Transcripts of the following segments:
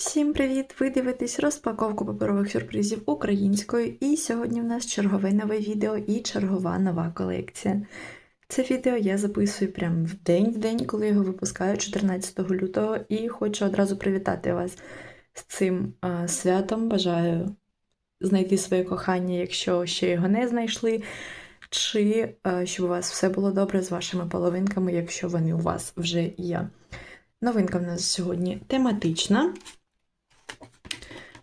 Всім привіт! Ви дивитесь розпаковку паперових сюрпризів українською, і сьогодні в нас чергове нове відео і чергова нова колекція. Це відео я записую прямо в день в день, коли його випускаю 14 лютого, і хочу одразу привітати вас з цим а, святом. Бажаю знайти своє кохання, якщо ще його не знайшли, чи а, щоб у вас все було добре з вашими половинками, якщо вони у вас вже є. Новинка в нас сьогодні тематична.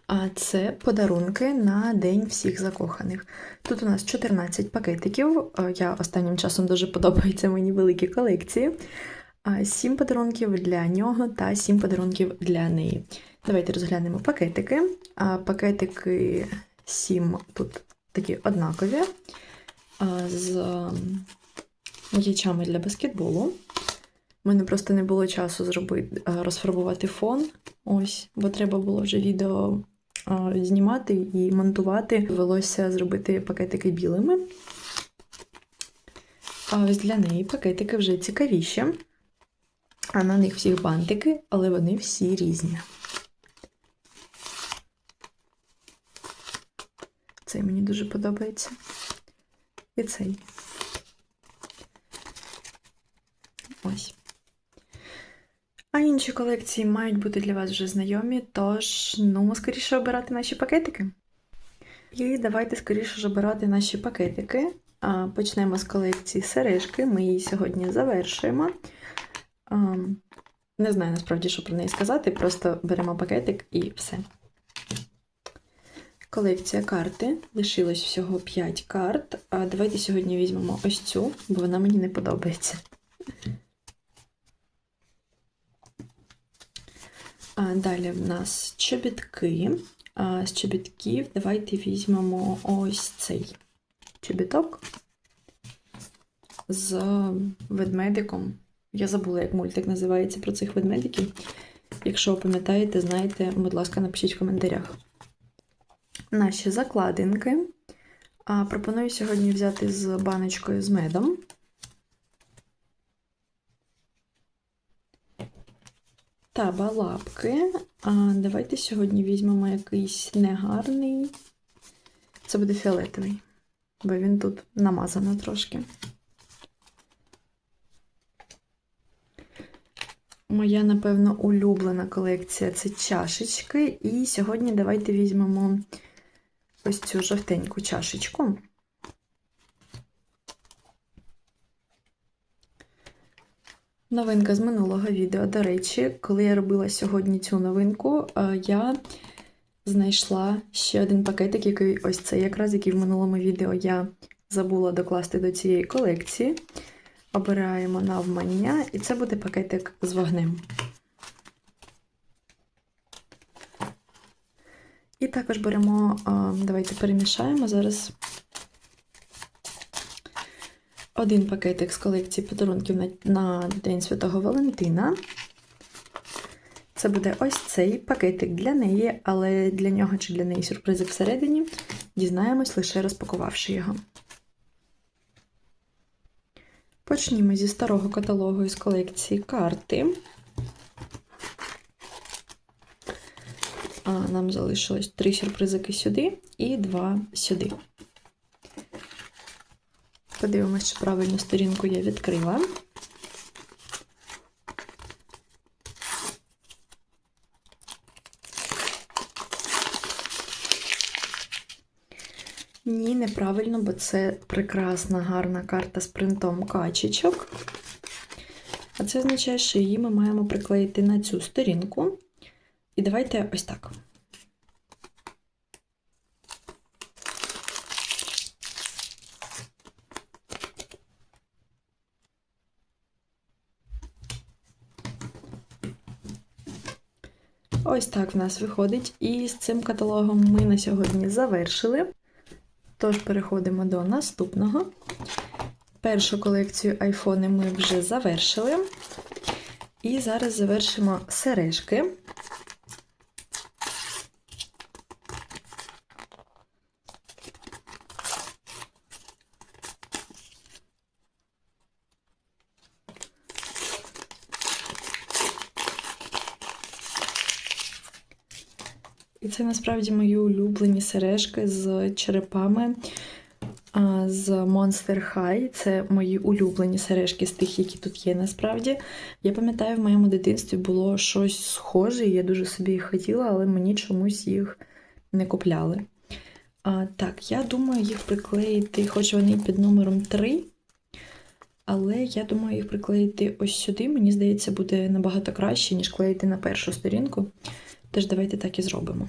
А це подарунки на День всіх закоханих. Тут у нас 14 пакетиків. Е, Я останнім часом дуже подобаються мені великі колекції. 7 подарунків для нього та 7 подарунків для неї. Давайте розглянемо пакетики. Пакетики 7 тут такі однакові, з м'ячами для баскетболу. У мене просто не було часу зробити, е, розфарбувати фон. Ось, бо треба було вже відео знімати і монтувати. Довелося зробити пакетики білими. А ось для неї пакетики вже цікавіші. А на них всіх бантики, але вони всі різні. Цей мені дуже подобається. І цей. Ось. А інші колекції мають бути для вас вже знайомі, тож ну, скоріше обирати наші пакетики. І давайте скоріше ж обирати наші пакетики. Почнемо з колекції сережки. Ми її сьогодні завершуємо. Не знаю насправді, що про неї сказати, просто беремо пакетик і все. Колекція карти. Лишилось всього 5 карт. Давайте сьогодні візьмемо ось цю, бо вона мені не подобається. Далі в нас чобітки. З чобітків давайте візьмемо ось цей чобіток з ведмедиком. Я забула, як мультик називається про цих ведмедиків. Якщо пам'ятаєте, знаєте, будь ласка, напишіть в коментарях. Наші закладинки. Пропоную сьогодні взяти з баночкою з медом. Та балапки. А давайте сьогодні візьмемо якийсь негарний. Це буде фіолетовий, бо він тут намазано трошки. Моя, напевно, улюблена колекція це чашечки. І сьогодні давайте візьмемо ось цю жовтеньку чашечку. Новинка з минулого відео. До речі, коли я робила сьогодні цю новинку, е, я знайшла ще один пакетик, який ось цей якраз, який в минулому відео я забула докласти до цієї колекції. Обираємо навмання, і це буде пакетик з вогнем. І також беремо, е, давайте перемішаємо зараз один пакетик з колекції подарунків на, на День Святого Валентина. Це буде ось цей пакетик для неї, але для нього чи для неї сюрпризи всередині дізнаємось, лише розпакувавши його. Почнімо зі старого каталогу із колекції карти. А, Нам залишилось три сюрпризики сюди і два сюди. Подивимось, чи правильну сторінку я відкрила. Ні, неправильно, бо це прекрасна, гарна карта з принтом качечок. А це означає, що її ми маємо приклеїти на цю сторінку. І давайте ось так. Ось так в нас виходить. І з цим каталогом ми на сьогодні завершили. Тож переходимо до наступного. Першу колекцію айфони ми вже завершили. І зараз завершимо сережки. І це насправді мої улюблені сережки з черепами з Monster High. Це мої улюблені сережки з тих, які тут є насправді. Я пам'ятаю, в моєму дитинстві було щось схоже, і я дуже собі їх хотіла, але мені чомусь їх не купляли. А, Так, я думаю їх приклеїти, хоч вони під номером 3. Але я думаю їх приклеїти ось сюди. Мені здається, буде набагато краще, ніж клеїти на першу сторінку. Тож давайте так і зробимо.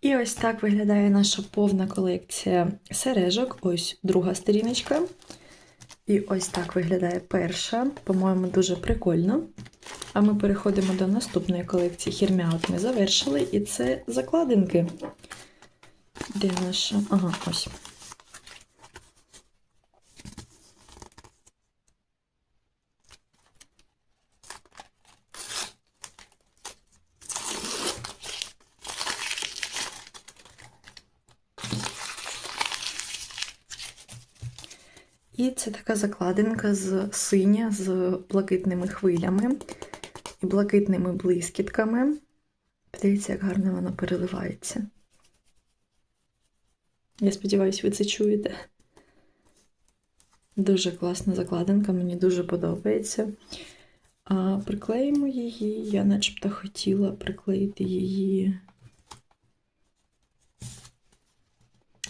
І ось так виглядає наша повна колекція сережок. Ось друга сторіночка. І ось так виглядає перша. По-моєму, дуже прикольно. А ми переходимо до наступної колекції Хірмяут ми завершили, і це закладинки. Де наша? Ага, ось. І це така закладинка з синя з блакитними хвилями і блакитними блискітками. Подивіться, як гарно воно переливається. Я сподіваюся, ви це чуєте. Дуже класна закладинка, мені дуже подобається. А Приклеїмо її, я начебто хотіла приклеїти її.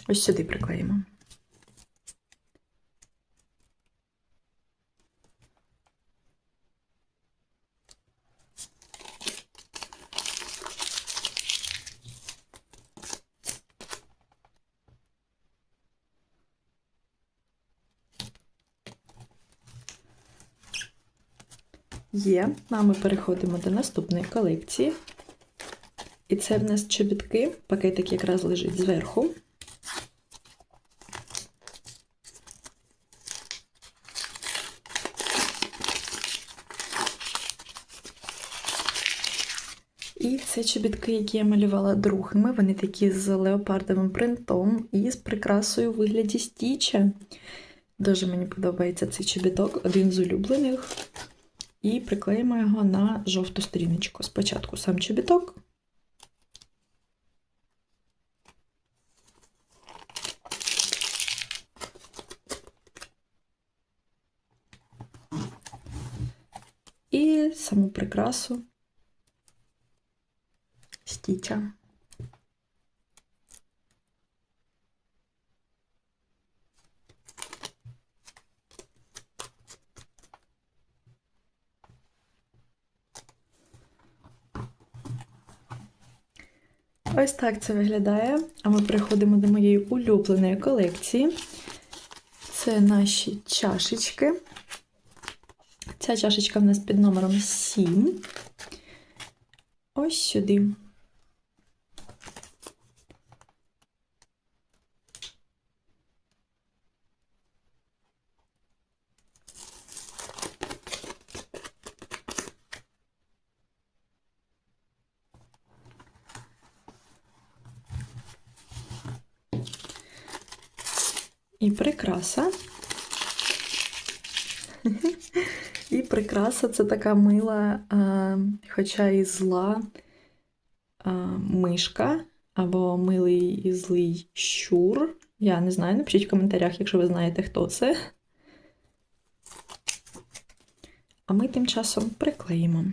Ось сюди приклеїмо. Є, а ми переходимо до наступної колекції. І це в нас чобітки, пакетик якраз лежить зверху. І це чобітки, які я малювала другими. Вони такі з леопардовим принтом і з прикрасою у вигляді стіча. Дуже мені подобається цей чобіток, один з улюблених. І приклеїмо його на жовту сторіночку. Спочатку сам чобіток. І саму прикрасу стіча. Ось так це виглядає. А ми переходимо до моєї улюбленої колекції. Це наші чашечки. Ця чашечка в нас під номером 7. Ось сюди. Прикраса. І прикраса це така мила, хоча і зла мишка, або милий і злий щур. Я не знаю, напишіть в коментарях, якщо ви знаєте, хто це. А ми тим часом приклеїмо.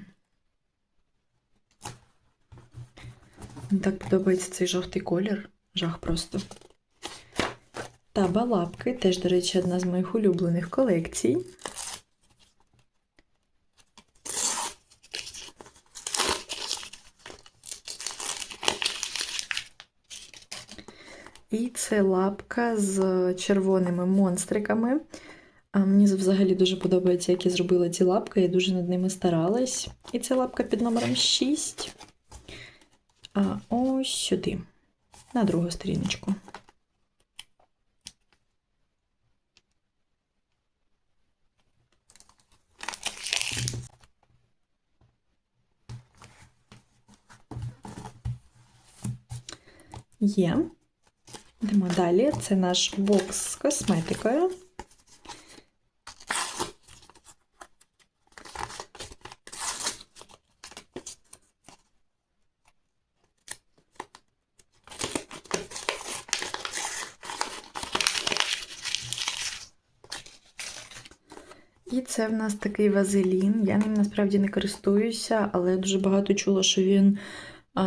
Так подобається цей жовтий колір. Жах просто. Та балапки, теж, до речі, одна з моїх улюблених колекцій. І це лапка з червоними монстриками. А Мені взагалі дуже подобається, як я зробила ці лапки, я дуже над ними старалась. І це лапка під номером 6. А ось сюди, на другу сторіночку. Є. Йдемо далі. Це наш бокс з косметикою. І це в нас такий вазелін. Я ним насправді не користуюся, але дуже багато чула, що він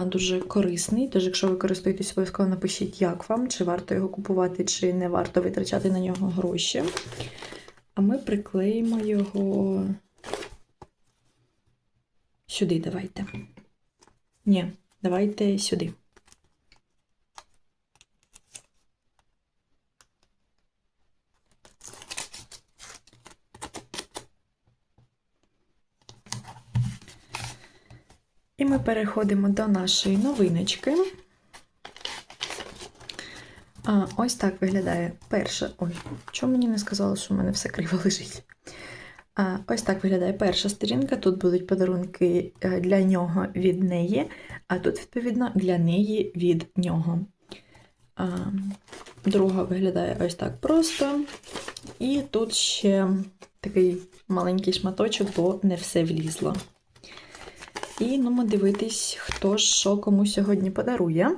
дуже корисний. Тож, якщо ви користуєтесь, обов'язково напишіть, як вам, чи варто його купувати, чи не варто витрачати на нього гроші. А ми приклеїмо його сюди, давайте. Ні, давайте сюди. І ми переходимо до нашої новиночки. А, ось так виглядає перша. Ой, чому мені не сказали, що в мене все криво лежить? А, ось так виглядає перша сторінка. Тут будуть подарунки е, для нього від неї, а тут, відповідно, для неї від нього. А, друга виглядає ось так просто. І тут ще такий маленький шматочок, бо не все влізло. І ну, дивитись, хто ж що кому сьогодні подарує.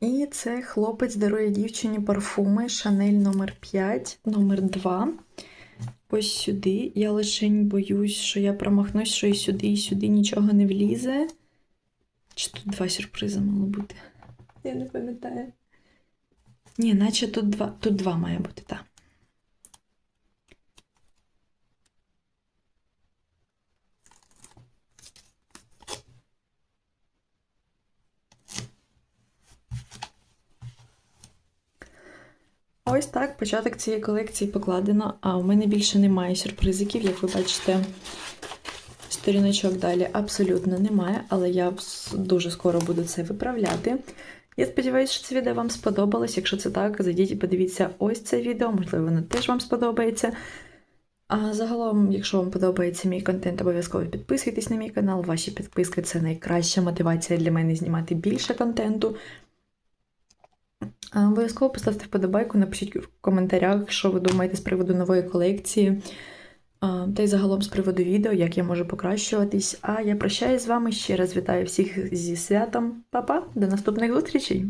І це хлопець дарує дівчині парфуми Шанель номер 5 номер 2 Ось сюди. Я лишень боюсь, що я промахнусь, що і сюди, і сюди нічого не влізе. Чи тут два сюрпризи мало бути? Я не пам'ятаю. Ні, наче тут два, тут два має бути, так. Ось так початок цієї колекції покладено, а у мене більше немає сюрпризиків, як ви бачите, сторіночок далі абсолютно немає, але я дуже скоро буду це виправляти. Я сподіваюся, що це відео вам сподобалось. Якщо це так, зайдіть і подивіться ось це відео, можливо, воно теж вам сподобається. А загалом, якщо вам подобається мій контент, обов'язково підписуйтесь на мій канал. Ваші підписки це найкраща мотивація для мене знімати більше контенту. Обов'язково поставте вподобайку, напишіть в коментарях, що ви думаєте з приводу нової колекції. Та й загалом з приводу відео, як я можу покращуватись. А я прощаюсь з вами ще раз вітаю всіх зі святом. Па-па, до наступних зустрічей!